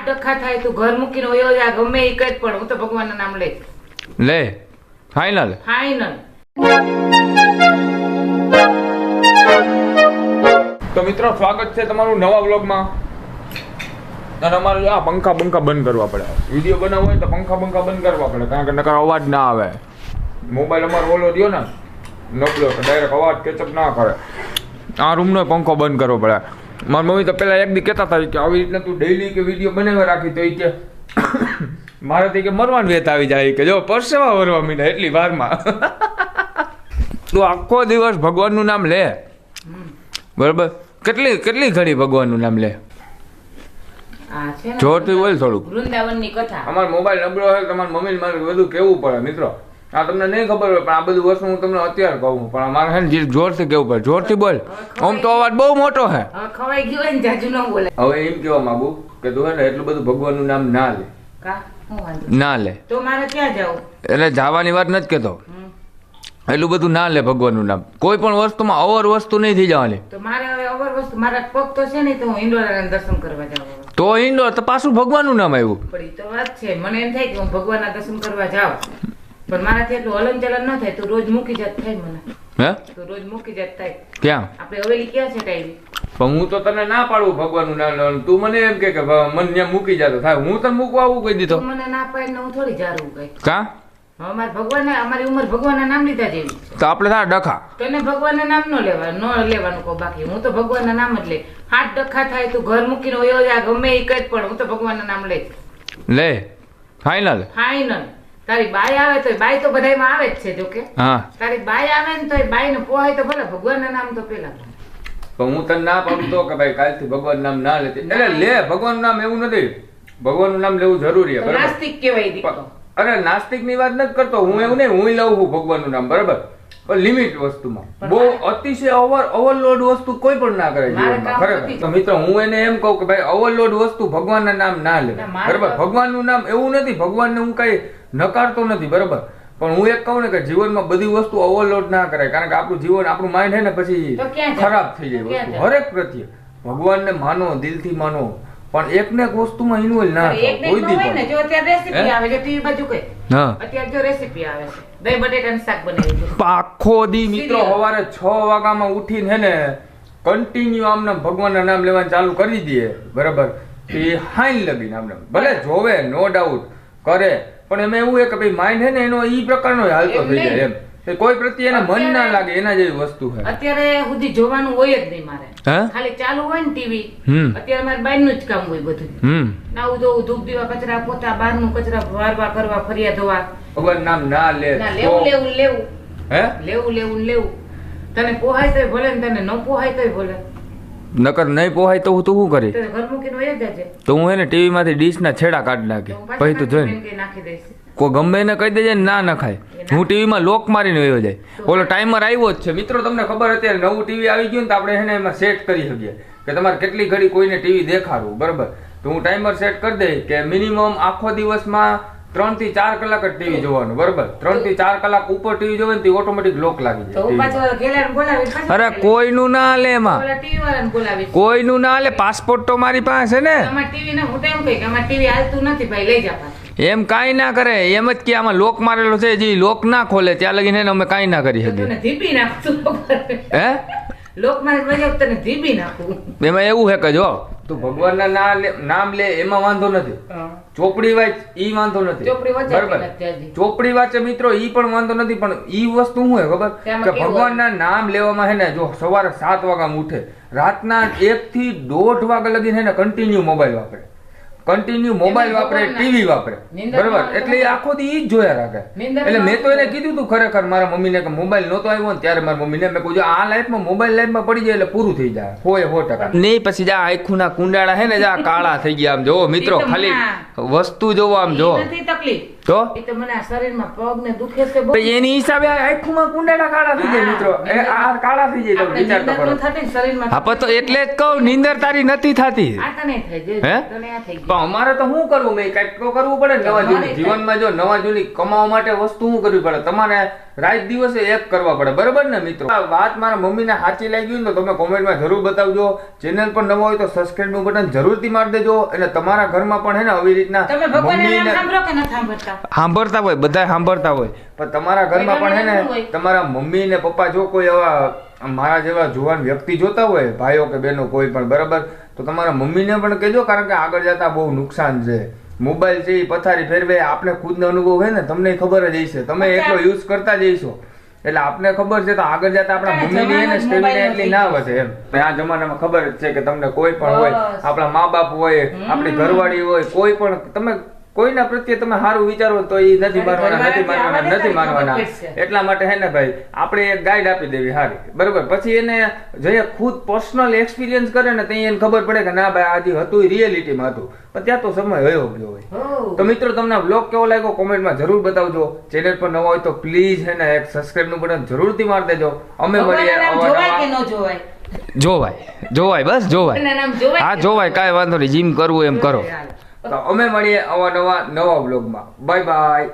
હાથ ટકા થાય તું ઘર મૂકીને વયો જા ગમે એ કઈ પણ હું તો ભગવાનના નામ લે લે ફાઇનલ ફાઈનલ તો મિત્રો સ્વાગત છે તમારું નવા વ્લોગમાં. અને અમારે આ પંખા બંખા બંધ કરવા પડે. વીડિયો બનાવવો હોય તો પંખા બંખા બંધ કરવા પડે કારણ કે નકર અવાજ ના આવે. મોબાઈલ અમારો ઓલો રહ્યો ને નબળો ડાયરેક્ટ અવાજ કેચઅપ ના કરે. આ રૂમનો પંખો બંધ કરવો પડે. મારી મમ્મી તો પહેલાં એક દી કહેતા હતા કે આવી રીતના તું ડેઈલી કે વીડિયો બનાવી રાખી તો એ કે મારાથી કે મરવાન વેત આવી જાય. કે જો પરસેવા વરવા મીને એટલી વારમાં. તું આખો દિવસ ભગવાનનું નામ લે. બરાબર? કેટલી કેટલી ઘડી ભગવાનનું નામ લે? જોરથી બોલ થોડુંક. વૃંદાવનની કથા. અમારો મોબાઈલ નબળો હોય તો તમારી મમ્મીને મારે બધું કેવું પડે મિત્રો? આ તમને નહીં ખબર હોય પણ આ બધું વસ્તુ હું તમને અત્યારે કહું પણ અમારે છે ને જે જોરથી કેવું પડે જોરથી બોલ. આમ તો અવાજ બહુ મોટો છે. હવે ખવાઈ ગયું ને જાજુ ન બોલે હવે એમ કહેવા માંગુ કે તું હે ને એટલું બધું ભગવાનનું નામ ના લે. ના લે. તો મારે ક્યાં જવું? એટલે જવાની વાત નથી કહેતો એટલું બધું ના લે ભગવાનનું નામ. કોઈ પણ વસ્તુમાં અવર વસ્તુ નહીં થઈ જવાની. તો મારે હવે અવર વસ્તુ મારા પગ તો છે ને તો હું ઇન્દોરાના દર્શન કરવા જાઉં તો પાછું ભગવાનનું નામ આવ્યું. પણ તો વાત છે. મને એમ થાય કે હું ભગવાનના દર્શન કરવા જાઉં. પણ મારાથી એટલું હલન ચલન ન થાય તું રોજ મૂકી જત થાય મને. હે? તું રોજ મૂકી જત થાય. ક્યાં? આપણે હવેલી ક્યાં છે ટાઈમ? પણ હું તો તને ના પાડું ભગવાનનું નામ તું મને એમ કે કે મન ત્યાં મૂકી જતો થાય. હું તને મૂકવા આવું કહી દીધો. મને ના પાડીને હું થોડી જારું કઈ કા? હવે મારે ભગવાન અમારી ઉંમર ભગવાનના નામ લીધા જેવી તો આપણે થાય ડખા. તને ભગવાનના નામ નો લેવા ન લેવાનું કહું બાકી. હું તો ભગવાનના નામ જ લે હાથ ડખા થાય તું ઘર મૂકીને હોય ગમે એ કઈ પણ હું તો ભગવાનના નામ લઈશ. લે ફાઈનલ ફાઈનલ તારી બાઈ આવે તો બાઈ તો બધાયમાં આવે જ છે જોકે હા. તારી બાઈ આવે ને તો એ બાઈને પોહાય તો ભલે ભગવાનના નામ તો પેલા પણ હું તને ના પામતો કે ભાઈ કાલથી ભગવાન નામ ના લેતી. એટલે લે ભગવાન નામ એવું નથી. ભગવાનનું નામ લેવું જરૂરી છે નાસ્તિક કહેવાય દીકરો અરે નાસ્તિકની વાત નથી કરતો. હું એવું નહીં હું લઉં છું ભગવાનનું નામ બરાબર? લિમિટ વસ્તુમાં. બહુ અતિશય ઓવર ઓવરલોડ વસ્તુ કોઈ પણ ના કરે ખરેખર. તો મિત્રો હું એને એમ કહું કે ભાઈ ઓવરલોડ વસ્તુ ભગવાનના નામ ના લે. ના, બરાબર? ભગવાનનું નામ એવું નથી. ભગવાનને હું કઈ નકારતો નથી બરાબર? પણ હું એક કહું ને કે જીવનમાં બધી વસ્તુ ઓવરલોડ ના કરાય. કારણ કે આપણું જીવન આપણું માઇન્ડ છે ને પછી? ખરાબ થઈ જાય વસ્તુ. હરેક પ્રત્યે. ભગવાનને માનો દિલથી માનો. પણ એક ને એક વસ્તુમાં ઇન્વોલ્વ ના એક કોઈ ને દી હોય ને જો અત્યારે રેસીપી આવે છે ટીવી બાજુ કઈ હા. અત્યારે જો રેસીપી આવે છે. દહીં બટેટાનું શાક બનાવી આખો દી મિત્રો. સવારે છ વાગ્યામાં ઉઠીને હે ને કન્ટિન્યુ આમને નામ ભગવાનના નામ લેવાનું ચાલુ કરી દઈએ. બરાબર? એ હાઈન લગીને આમ નામ ભલે જોવે નો ડાઉટ કરે. પણ એમાં એવું છે કે ભાઈ માઇન્ડ હે ને એનો ઈ પ્રકારનો હાલતો થઈ જાય એમ. કોઈ પ્રત્યે એને મન ના લાગે એના જેવી વસ્તુ છે અત્યારે સુધી જોવાનું હોય જ નહીં મારે. ખાલી ચાલુ હોય ને ટીવી અત્યારે મારે બહારનું જ કામ હોય બધું. નાવું ધોવું ધૂપ દીવા કચરા પોતા બહારનું કચરા વારવા કરવા ફરિયા ધોવા. ભગવાન નામ ના લે લેવું લેવું લેવું. હે? લેવું લેવું લેવું. તને પોહાય તોય ભલે ને તને ન પોહાય તોય ભલે. નકર નહીં પોહાય તો હું તું શું કરી તો હું એને ટીવી માંથી ડીશ ના છેડા કાઢી નાખે પછી તું નાખી નાખી દઈશ. કોઈ ગમે એને કહી દેજે ને ના નખાય. હું ટીવીમાં લોક મારીને વયો જાય. ઓલો ટાઈમર આવ્યો જ છે. મિત્રો તમને ખબર અત્યારે નવું ટીવી આવી ગયું ને તો આપણે એને એમાં સેટ કરી શકીએ. કે તમારે કેટલી ઘડી કોઈને ટીવી દેખાડવું. બરાબર? તો હું ટાઈમર સેટ કરી દઈ કે મિનિમમ આખો દિવસમાં ત્રણથી ચાર કલાક જ ટીવી જોવાનું. બરાબર? ત્રણથી ચાર કલાક ઉપર ટીવી જોવે ને ઓટોમેટિક લોક લાગી જાય અરે કોઈનું ના લે એમાં. કોઈનું ના લે પાસપોર્ટ તો મારી પાસે છે ને. ટીવી ને હું એમ કહી કે ટીવી હાલતું નથી ભાઈ લઈ જા એમ કાંઈ ના કરે એમ જ કે આમાં લોક મારેલો છે જે લોક ના ખોલે ત્યાં લગીને અમે કાંઈ ના કરી શકીએ. હે? એમાં એવું છે કે જો તું ભગવાનના ના નામ લે એમાં વાંધો નથી. ચોપડી વાંચ ઈ વાંધો નથી. ચોપડી બરાબર? ચોપડી વાંચે મિત્રો ઈ પણ વાંધો નથી પણ ઈ વસ્તુ શું ખબર? કે ભગવાનના નામ લેવામાં હે ને જો સવારે સાત વાગ્યામાં ઉઠે રાતના એક થી દોઢ વાગ્યા લગી હે ને કન્ટિન્યુ મોબાઈલ વાપરે. કન્ટિન્યુ મોબાઈલ વાપરે ટીવી વાપરે. બરોબર. એટલે એ આખો દી ઈ જ જોયા રાખે. એટલે મેં તો એને કીધું તું ખરેખર મારા મમ્મીને કે મોબાઈલ નહોતો આવ્યો ને ત્યારે મારા મમ્મીને મેં કહ્યું આ લાઈફમાં મોબાઈલ લાઈફમાં પડી જાય એટલે પૂરું થઈ જાય. હોય સો ટકા. નહીં પછી જા આખુના કુંડાળા હે ને જા કાળા થઈ ગયા આમ જો મિત્રો ખાલી વસ્તુ જોવો આમ જો. તકલીફ. તો? એ તો મને શરીરમાં પગ ને દુખે છે બહુ. એની હિસાબે આ કુંડાડા કાળા થઈ જાય મિત્રો. એ આ કાળા થઈ જાય તમે વિચાર તો કરો. શરીરમાં હા પણ તો એટલે જ કહું નીંદર તારી નથી થતી. આ તને થઈ જે હે? તને આ થઈ ગયું પણ અમારે તો શું કરવું? મેં કંઈક તો કરવું પડે નવા જૂની. જીવનમાં જો નવા જૂની કમાવા માટે વસ્તુ શું કરવી પડે? તમારે રાત દિવસે એક કરવા પડે. બરોબર ને મિત્રો? આ વાત મારા મમ્મીને સાચી લાગી હોય ને તો તમે કોમેન્ટમાં જરૂર બતાવજો. ચેનલ પર નવો હોય તો સબસ્ક્રાઇબનું બટન જરૂરથી મારી દેજો. અને તમારા ઘરમાં પણ હે ને આવી રીતના તમે ભગવાનને સાંભળો કે ન સાંભળતા? સાંભળતા હોય બધા સાંભળતા હોય. પણ તમારા ઘરમાં પણ હે ને તમારા મમ્મી ને પપ્પા જો કોઈ એવા મારા જેવા જુવાન વ્યક્તિ જોતા હોય ભાઈઓ કે બહેનો કોઈ પણ બરાબર? તો તમારા મમ્મીને પણ કહેજો કારણ કે આગળ જતા બહુ નુકસાન છે. મોબાઈલ છે એ પથારી ફેરવે આપણે ખુદનો અનુભવ હોય ને તમને ખબર જ હશે. તમે. એટલો યુઝ કરતા જઈશો એટલે આપને ખબર છે તો આગળ જતા આપણા મમ્મી મમ્મીની એને સ્ટેમિના એટલી ના વધે એમ. આ જમાનામાં ખબર જ છે કે તમને કોઈ પણ હોય આપણા મા બાપ હોય આપણી ઘરવાળી હોય કોઈ પણ તમે કોઈના પ્રત્યે તમે સારું વિચારો તો એ નથી મારવાના નથી મારવાના નથી મારવાના. એટલા માટે હે ને ભાઈ આપણે એક ગાઈડ આપી દેવી સારી બરોબર? પછી એને જે ખુદ પર્સનલ એક્સપિરિયન્સ કરે ને ત્યાં એને ખબર પડે કે ના ભાઈ આજે હતું રિયલિટીમાં હતું. પણ ત્યાં તો સમય હયો ગયો હોય. તો મિત્રો તમને બ્લોગ કેવો લાગ્યો? કોમેન્ટમાં જરૂર બતાવજો. ચેનલ પર નવો હોય તો પ્લીઝ હે ને એક સબસ્ક્રાઇબનું બટન જરૂરથી મારી દેજો. અમે મળીએ જોવાય કે ન જોવાય? જોવાય. જોવાય બસ જોવાય. હા જોવાય કાંઈ વાંધો નહીં. જીમ કરવું એમ કરો. તો અમે મળીએ અવા નવા નવા બ્લોગમાં બાય બાય